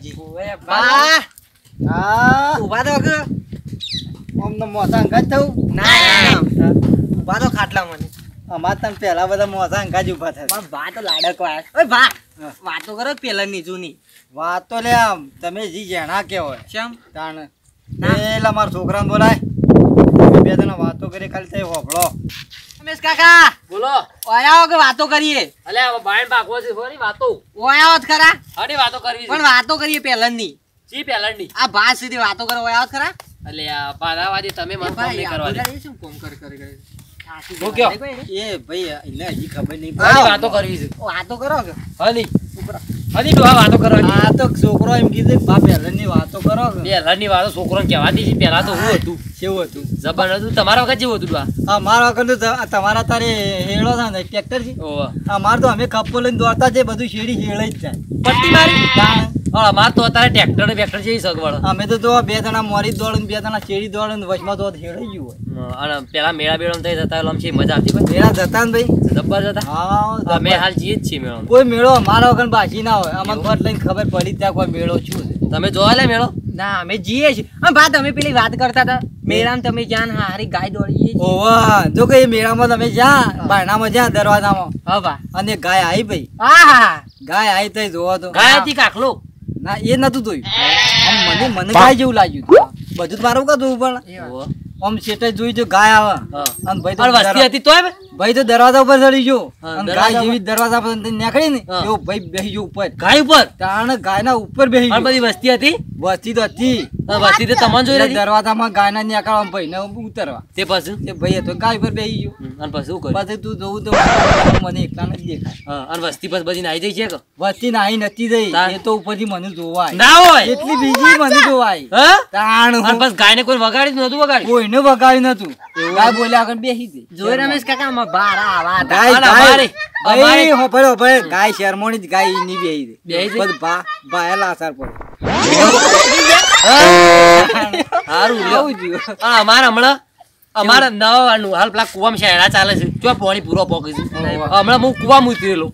બાજી બા! હા? ઊભા તો કે તો મોસા અંગાજ થયું ના ઊભા તો ખાટલા મને. અમાર તને પેલા બધા મોસા અંગાજ ઊભા થાય બા તો લાડક વાત ઓય બા. વાતો કરો પેલા ની જૂની વાત તો લે આમ. તમે જી જેણા કે હોય. શેમ? તાણ. ના. પેલા મારા છોકરાને બોલાય. બે જણા વાતો કરી ખાલી થઈ હોભળો. રમેશ કાકા. બોલો. ઓયાઓ કે વાતો કરીએ. અલે હવે બાયણ ભાગવો છે ખરી વાતો. ઓયાઓ જ ખરા. હરી વાતો કરવી પણ વાતો કરીએ પેલા ની જી પહેલાંની. આ ભા સુધી વાતો કરો ઓયાઓ જ ખરા. અલે આ બાધાવાદી તમે મને ફોન નહીં કરવા દે. શું કોમ કર કર કર? એ ભાઈ એને હજી ખબર નહીં વાતો કરવી છે. વાતો કરો કે? હની હની તો આ વાતો કરો આ તો છોકરો એમ કીધું બા પહેલાની વાતો કરો પહેલાની વાતો છોકરો કહેવા દીધી પહેલા તો હું હતું. કેવું હતું. જબર હતું. તમારા વખત જેવું હતું બા? હા મારા વખત તો તમારા તારે હેળો થાય ને ટ્રેક્ટર છે. ઓહો. અમારે તો અમે કપ્પો લઈને દોડતા છે બધું શેડી હેળે જ જાય. પટ્ટી મારી. અમાર તો અત્યારે ટ્રેક્ટર ને ટ્રેક્ટર જેવી સગવડ. અમે તો જો બે જણા મોરી દોડે બે જણા ચેડી દોડે ને વચમાં તો હેડાઈ ગયું હોય. અને પેલા મેળા બેળા થઈ જતા એમ છે મજા આવતી મેળા જતા ને ભાઈ. જબ્બર જતા? હા અમે હાલ જઈએ જ છીએ મેળો કોઈ મેળો અમારા વગર બાકી ના હોય. અમને બટ લઈને ખબર પડી ત્યાં કોઈ મેળો શું છે. તમે જોવા લે મેળો? ના અમે જીએ છીએ. હા બા તમે પેલી વાત કરતા હતા. મેળામાં તમે જાન હારી ગાય દોડીએ ઓવા જો કે મેળામાં તમે જ્યાં બારણામાં જ્યાં દરવાજામાં. હા અને ગાય આવી ભાઈ. હા હા ગાય આવી તો જોવા તો. ગાય હતી કાકલો. ના એ નતું જોયું મને મને ગાય જેવું લાગ્યું બધું જ મારું કાં પણ? આમ છેટે જોઈ જો ગાય આવે. અને ભાઈ તો પણ વસ્તી હતી તોય? ભાઈ તો દરવાજા ઉપર ચડી ગયો. અને દરવાજા ગાય જેવી દરવાજા પર નીકળી ને એવો ભાઈ બેસી ગયો ઉપર. ગાય ઉપર? તાણ ગાયના ઉપર બેસી બધી વસ્તી હતી? વસ્તી તો હતી. વસ્તી તો તમને જોઈ રહી દરવાજામાં ગાયના નીકળવા ભાઈ ને ઉતરવા. તે પછી? તે ભાઈ તો ગાય ઉપર બેસી ગયો. અને પછી શું કર્યું? પછી તું જોવું તો મને એકલા નથી દેખાય. હા, અને વસ્તી પછી બધી નાઈ જઈ છે કે? વસ્તી નાહી નથી જઈ. એ તો ઉપરથી મને જોવાય. ના હોય? એટલી બીજી મને જોવાય. હા? તાણ અને હું. ગાયને કોઈ વગાડી જ નતું વગાડી કોઈને વગાડ્યું નતું ગાય બોલ્યા આગળ બેસી ગઈ. જોઈ રમેશ કાકા આમાં બાર આવા હતા. ગાય ગાય ભાઈ ગાય શરમોણી જ ગાયની બેહી દે બેહી? બસ અસર પડે લ્યો. આવું અને અમારે હમણાં અમારે નવાનું હાલ પેલા કુવામાં શેરડા ચાલે છે. જો પાણી પૂરો પોકે છે. હમણાં હું કુવામાં ઉતરેલો.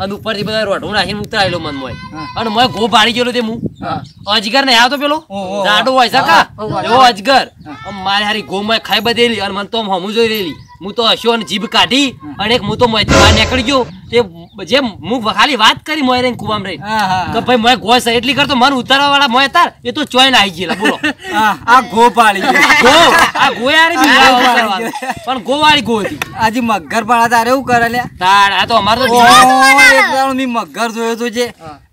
અને ઉપરથી બધા રોઢું નાખીને ઉતરાયેલો મન મોય અને મોય ગો પાડી ગયેલો તે હું. અજગર ને આવતો પેલો. જાડો હોય. એવો અજગર. મારે હારી ગો મોય ખાઈ બધેલી અને મને તો હમું જોઈ રહેલી. હું તો હસ્યો અને જીભ કાઢી અને એક હું તો મોયથી નીકળી ગયો. તે જે હું ખાલી વાત કરી મોય રહીને કુવામાં રહી હા હા કે ભાઈ મોય ગોસ એટલી કરતો મન ઉતારવા વાળા મોય તાર એ તો ચોઈન આવી ગયેલા બોલો. આ ગો પાડી ગો આ ગોયારી બી પણ ગો વાળી ગો હતી. આજે મગર પાડા તારે એવું કરે લે તાર આ તો અમાર તો એક દાડો મેં મગર જોયો તો જે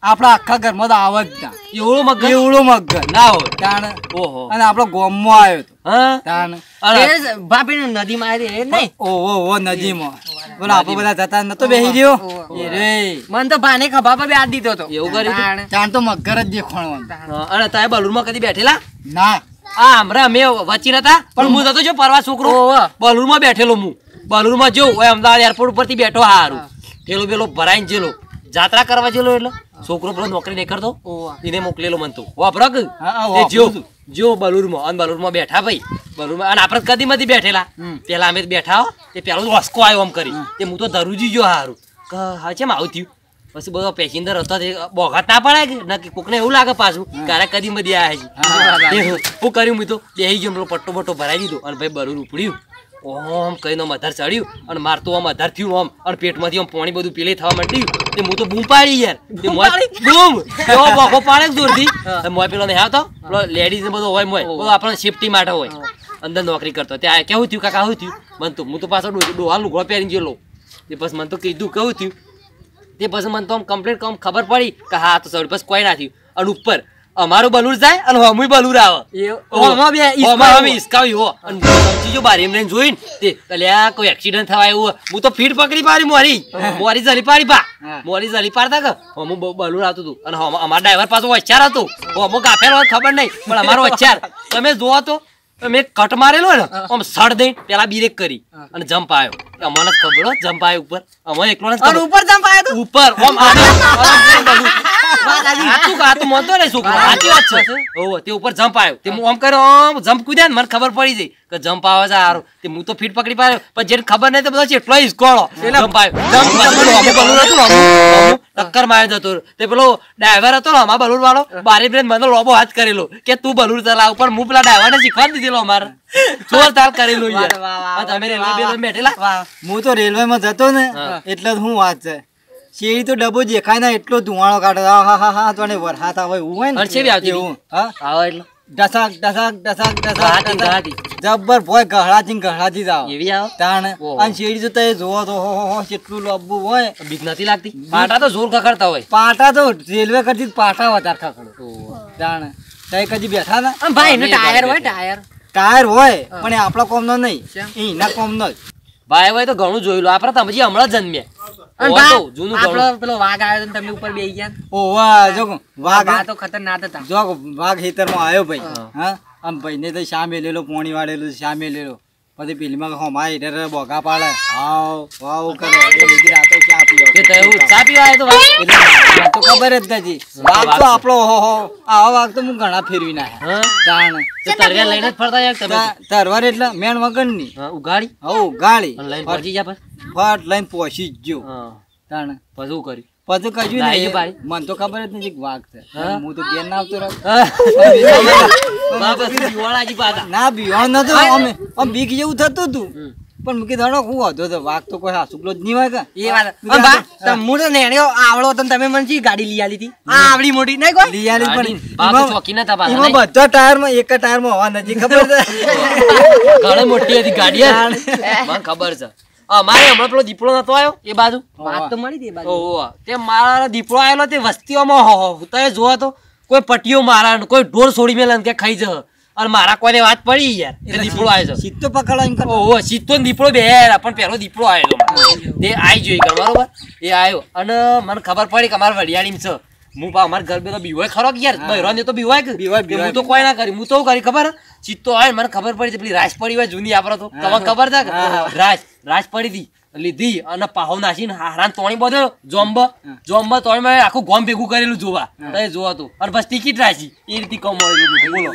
આપણા આખા ઘરમાં તો આવે જ ના. એવડો મગર? એવડો મગર. ના હોય. તાણ. ઓહો. અને આપણો ગોમમાં આવ્યો તો. હા? તાણ. ભાભી નદીમાં આવી નહીં? ઓહો ઓહો નદીમાં. બોલો આપો બધા જતા નતો બેહી રહ્યો. એ રે. મન તો ભાને ખભા પર બેહાડી દીધો તો એવું કર્યું? તું? તાણ તો મગર જ દેખાણવાનું. અને તારે બલૂરમાં કદી બેઠેલા? ના. આ હમણાં અમે વચી નતા પણ હું જતો જો પરવા છોકરો. ઓહો. બલૂરમાં બેઠેલો હું. બલૂરમાં જો ઓય અમદાવાદ એરપોર્ટ ઉપરથી બેઠો હારું. પેલો પેલો ભરાઈને જેલો. જાત્રા કરવા જેલો એટલે. છોકરો પેલો નોકરી નહીં કરતો. એને મોકલેલો મન તો. વાપરક જો તે જો બલૂરમાં અન બલૂરમાં બેઠા ભાઈ. બલૂરમાં અને આપણે કદીમાંથી બેઠેલા. પેલા અમે બેઠા હો તે પેલો ઓસકો આવ્યો આમ કરી. તે હું તો ધરુજી જો હારું. કે હા છે આવું થયું? પછી બધો પેસેન્જર હતો તે બોઘાત ના પડાય કે? નક્કી કોકને એવું લાગે પાછું કારે કદી મધી આવ્યા છે હું કર્યું મેં તો બેહી ગયો પેલો પટ્ટો બટ્ટો ભરાઈ દીધો. અને ભાઈ બરું ઉપડ્યું ઓમ કઈનો મધાર ચડ્યું. અને મારતો આમ અધાર થયું આમ. અને પેટમાંથી આમ પાણી બધું પેલે થવા માંડ્યું. તે હું તો બૂમ પાડી યાર. બૂમ એવો બોખો પાડે દૂરથી જોરથી? મોય પેલો નહીં આવતો? પેલો લેડીઝ ને બધો હોય મોય. બધો આપણને સેફટી માટે હોય. અંદર નોકરી કરતો. ત્યાં કેવું થયું કાકા શું થયું? મને તો હું તો પાછો ડોહાલ લુગડો પહેરીને ગયેલો. તે પછી મને તો કીધું કેવું થયું? તે પછી મને તો આમ કમ્પ્લીટ કામ ખબર પડી કે હા તો સર બસ કોઈ ના થયું. અને ઉપર અમારું બલૂર જાય અને હમુય બલૂર આવે. ઓમાં બે ઓમાં અમે ઈસકાવી હો અને સમજી જો બારી એમને જોઈને તે અલ્યા કોઈ એક્સિડન્ટ થવા એવું હું તો ફીટ પકડી પાડી મોરી. મોરી જલી પાડી પા. મોરી જલી પાડતા કે હમું બલૂર આવતું હતું અને અમારા ડ્રાઈવર પાછો વચ્ચાર હતો. હમો હોય ખબર નહીં પણ અમારો વચ્ચાર તમે જોવો તો મેં કટ મારેલો ને આમ સડ દઈ પેલા બીરેક કરી અને જમ્પ આવ્યો અમને ખબર જમ્પ આવ્યો ઉપર અમે એકલો ઉપર જમ્પ આવ્યો ઉપર આમ કરીને બધું. સાચું કે આ તો માનતો નહીં છોકરો. સાચી વાત છે. હોવે, તે ઉપર જમ્પ આવ્યો તે હું આમ કર્યો આમ જમ્પ કૂદ્યા ને મને ખબર પડી ગઈ કે જમ્પ આવે છે હારું. તે હું તો ફીટ પકડી પાડ્યો પણ જેને ખબર નહીં તો બધો ચેટલો હિસકોળો. જમ્પ આવ્યો. જમ્પ માર્યો. પેલું હમું બલૂન હતું ને હમું, હમું ટક્કર મારી જતો તે પેલો ડ્રાઈવર હતો ને હમા બલુર વાળો બારી બ્રેન મને લોબો હાથ કરેલો કે તું બલુર ચલાવ પણ હું પેલા ડ્રાઈવરને શીખવાડી દીધેલો અમારે જોરદાર કરેલું યાર. વાહ, વાહ, તમે રેલવે બેલવે બેઠેલા હું તો રેલવે માં જતો ને એટલે જ હું વાત છે શેરી તો ડબ્બો દેખાય ને એટલો ધુવાણો કાઢે. હા હા હા હા તો એને વરસાદ આવે એવું હોય ને? ચેવી આવતી ને એવું હા? આવે એટલે. ડસાક ડસાક ડસાક ડસાક ગહાટી. જબ્બર ભોય ગહડાથી ને જાવ એવી આવ? તાણ. અને શેરી તો તે જોવો તો હો હો હો કેટલું લબ્બુ હોય. બીક નથી લાગતી? પાટા તો જોર ખખડતા હોય. પાટા તો રેલવે કરતી પાટા વધારે ખખડો. તાણ. તઈ કદી બેઠા ના? ભાઈ એનું ટાયર હોય ટાયર. ટાયર હોય પણ એ આપણા કોમનો નહીં. એ એના કોમનો જ. ભાઈ ભાઈ તો ઘણું જોયેલું. આપણે તમે હમણાં જન્મ્યા. પેલો વાઘ આવ્યો તો તમે ઉપર બેસી ગયા ઓવા જો વાઘ તો ખતરનાક હતા. જો વાઘ ખેતરમાં આવ્યો ભાઈ. હા. હા? આમ ભાઈને તો સામે લેલો પોણી વાળેલું સામે લેલો. પછી પેલીમાં હોમાય એટલે બોગા પાડે. હાવ વાવ કરે. એટલે બીજી રાતો ચા પીવો તે તો ચા પીવા આવ્યો તો તો ખબર જ નથી. વાઘ તો આપણો હો હો. આવા વાઘ તો હું ઘણા ફેરવી નાખ્યા. હા? જાણ. તો તરવ્યા લઈને ફરતા યાર તમે તરવાર એટલે મેણ વગરની. હા, ઉગાડી હો ગાળી અને લઈને પહોંચી જા પછી. ફટ લઈને પહોંચી જ ગયો. તાણ. શું કર્યું? પછી કજું નહીં ભાઈ? મને તો ખબર જ નથી વાઘ છે. હું? તો ઘેર ના આવતો રહ્યો. ના બિવાણ નતો. અમે આમ બીક જેવું થતું હતું. પણ મૂકી દાડો હું હતો તો વાઘ તો કોઈ હાસુકલો જ નહીં હોય કે. એ વાત. હું તો નેણ્યો આવડો હતો તમે મને જી ગાડી લઈ આલી હતી? આ આવડી મોટી નહીં કોઈ? પણ બાપ તો એમાં- ચોકી નતા પાછા, એમાં બધા ટાયરમાં એક જ ટાયરમાં હવા નથી ખબર. છે ઘણી મોટી હતી ગાડી મને ખબર છે. અમારે હમણાં પેલો દીપડો નતો આવ્યો? એ બાજુ? વાત તો મળી હતી બાજુ. તે મારા દીપડો આવેલો તે વસ્તીઓમાં તમે જોવો તો કોઈ પટીઓ મારા કોઈ ઢોર છોડી મેલા ને કે ખાઈ જ અને મારા કોઈને વાત પડી યાર દીપડો આવ્યો છે સીતો પકડો ઓહો સીતો દીપડો બે પણ પેલો દીપડો આવેલો તે આવી જોઈ ગયો બરોબર? એ આવ્યો અને મને ખબર પડી કે અમારે વડિયાળી છે. હું પા અમારા ઘર બે તો બીવાય ખરો કે યાર? બહેરો ને તો બીવાય કે? બીવાય, હું તો કોઈ ના કરી હું તો કરી ખબર? ચિત્તો આવે મને ખબર પડી પેલી રાસ પડી હોય જૂની આપડે તો. તમને ખબર છે. રાસ રાસ પડી હતી લીધી અને પાહો નાસીને હારાન તોણી બધો જોમ્બ જોમ્બ તોણી માં આખું ગોમ ભેગું કરેલું જોવા. તો જોવા તું અને બસ ટિકિટ રાખી. એ રીતે કમાયેલું બોલો.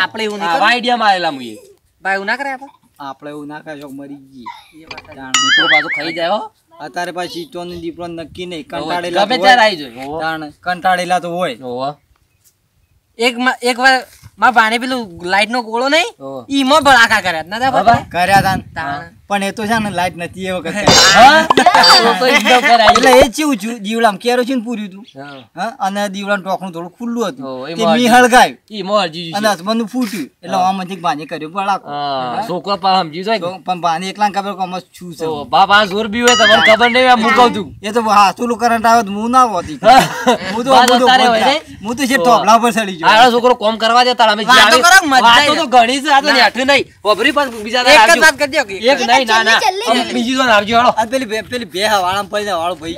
આપણે એવું નહીં આવા આઈડિયા મારેલા મુએ ભાઈ એવું ના કરે આપણે? આપણે એવું ના કરે મરી ગઈ. જાણ. દીપડો પાછો ખાઈ જાય હો. અત્યારે પાછી ચોની દીપડો નક્કી નહીં કંટાળેલા ગમે ત્યારે આવી જાય કંટાળેલા તો હોય એક માં- એક વારમાં ભાણે પેલું લાઈટ નો ગોળો નહીં. ઈમાં ભડાકા કર્યા હતા? બાબા? કર્યા તા ને. તાણ. પણ એ તો છે ને લાઈટ નથી એ વખતે? તો તો. એટલે એ ચેવું છું છે ને પૂર્યું હતું. અને દીવડાનું ટોકણું થોડું ખુલ્લું હતું. તે મી જીજુ. અને. હસબન્ડનું ફૂટ્યું. એટલે આમાંથી ભાને કર્યું બળાકો છોકરો પણ સમજી જાય પણ ભાને એકલા ખબર કે અમાર છું. છે બાપા જોર બી હોય તમને ખબર નહીં આ હું કહું છું. એ તો હાથુલું કરંટ આવે તો હું. ના હોતી હું તો હું તો તો છે ટોપલા પર ચડી ગયો. આ છોકરો કોમ કરવા દેતા અમે વાતો કરો, મજા તો ઘણી છે આ તો નેઠું નહીં. વભરી પાછું બીજા એક જ વાત કરી દો એક નહીં ના ના. બીજી તો આવજો હાલો. આ પેલી પેલી બે વાળા પડી વાળો ભાઈ.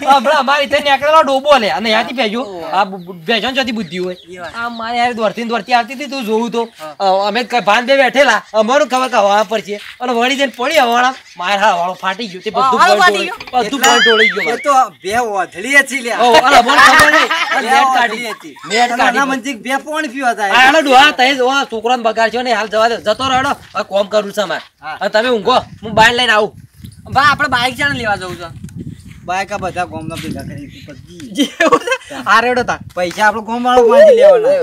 હમણાં અમારી ત્યાં નીકળેલો ડોબો લે. અને ત્યાંથી ભેજો. આ ભેજો ને બુદ્ધિ હોય. આ મારે યાર દોડતી દોડતી આવતી હતી તું જોવું તો. અમે ભાન બે બેઠેલા. અમારું ખબર કે હવા પર છે. અને વળી જઈને પડી હવાળા મારે હા હવાળો ફાટી ગયો. તે બધું હવાળો બધું point ઢોળી ગયો તો બે ઓધળી હતી લે ઓ, અલા, મને ખબર નહીં. નેટ કાઢી. હતી. નેટ કાઢી. આના બે પોણી પીવા હતા. આ ડોહા, તઈ જો આ છોકરાને બગાડશો ને હાલ જવા દે. જતો રહો હેડો. કોમ કરું છે મારે અને તમે ઊંઘો. હું બહાર લઈને આવું. ભાઈ આપણે બાઈક ચાને લેવા જવું છે. આ બધા ગામના ભેગા કરી હારેડો તા પૈસા આપણો ગામવાળો માંથી લેવાના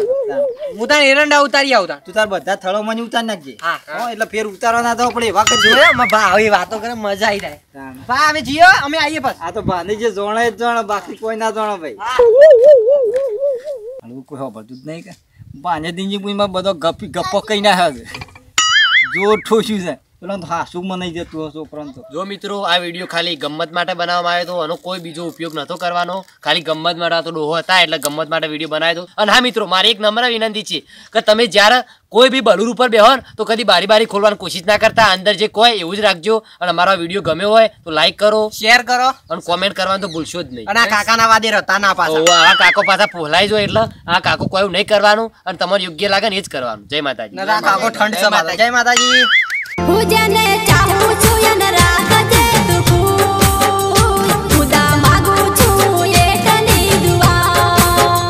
હું તાર એરંડા ઉતારી આવતા તું તાર બધા થળો માં ઉતાર નાખજે. હા. એટલે ફેર ઉતારવા ના તો આપણે એવા કરજો જોયો માં ભા આવી વાતો કરે મજા આવી જાય. ભાઈ અમે જીઓ અમે આવીએ બસ. આ તો ભાને જે જોણે જ જોણે બાકી કોઈ ના જોણે ભાઈ. હળવું કોઈ બધું જ નહીં કે. ભાને દિનજી પૂંજમાં બધો ગપી ગપ્પો કઈ ના છે. જોર ઠોસ્યું છે. પેલો તો હાસુકમાં નહીં જતું હશે ઉપરાંત જો મિત્રો આ વીડિયો ખાલી ગમત માટે બનાવવામાં આવ્યો હતો આનો કોઈ બીજો ઉપયોગ નતો કરવાનો. ખાલી ગમત માટે તો ડોહો હતા એટલે ગમત માટે વીડિયો બનાવ્યો હતો. અને હા મિત્રો મારી એક નમ્ર વિનંતી છે કે તમે જ્યારે કોઈ બી બલૂર ઉપર બેહો તો કદી બારી બારી ખોલવાની કોશિશ ના કરતા. અંદર જે કોઈ એવું જ રાખજો. અને અમારો વીડિયો ગમ્યો હોય તો લાઈક કરો. શેર કરો. અને કોમેન્ટ કરવાનું તો ભૂલશો જ નહીં. અને આ કાકાના વાદે રહેતા ના પાછા. આ કાકો પાછા પોહલાઈ જો એટલે. આ કાકો કોઈ નહીં કરવાનું. અને તમારે યોગ્ય લાગે ને એ જ કરવાનું. જય માતાજી. કાકો ઠંડ માતા જય માતાજી. હું જેને ચાહું છું એને રાહ